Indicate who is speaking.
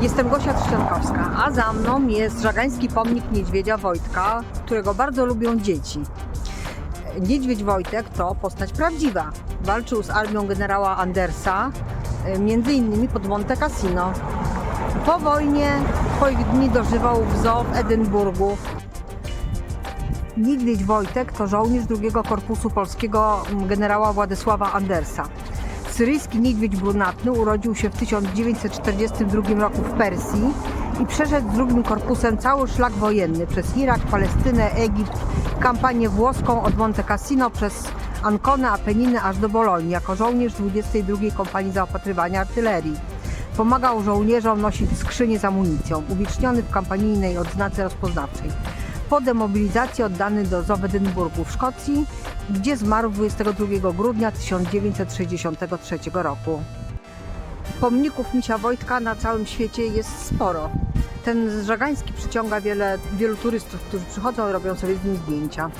Speaker 1: Jestem Gosia Trzciankowska, a za mną jest żagański pomnik Niedźwiedzia Wojtka, którego bardzo lubią dzieci. Niedźwiedź Wojtek to postać prawdziwa. Walczył z armią generała Andersa, y, między innymi pod Monte Cassino. Po wojnie swoich dni dożywał w zoo w Edynburgu. Niedźwiedź Wojtek to żołnierz drugiego korpusu polskiego generała Władysława Andersa. Syryjski niedźwiedź brunatny urodził się w 1942 roku w Persji i przeszedł z drugim korpusem cały szlak wojenny przez Irak, Palestynę, Egipt, kampanię włoską od Monte Cassino przez Anconę, Apeniny aż do Bolonii jako żołnierz 22 Kompanii Zaopatrywania Artylerii. Pomagał żołnierzom nosić skrzynie z amunicją, uwieczniony w kampanijnej odznace rozpoznawczej. Po demobilizacji oddany do zoo w Szkocji, gdzie zmarł 22 grudnia 1963 roku. Pomników Misia Wojtka na całym świecie jest sporo. Ten Żagański przyciąga wiele, wielu turystów, którzy przychodzą i robią sobie z nim zdjęcia.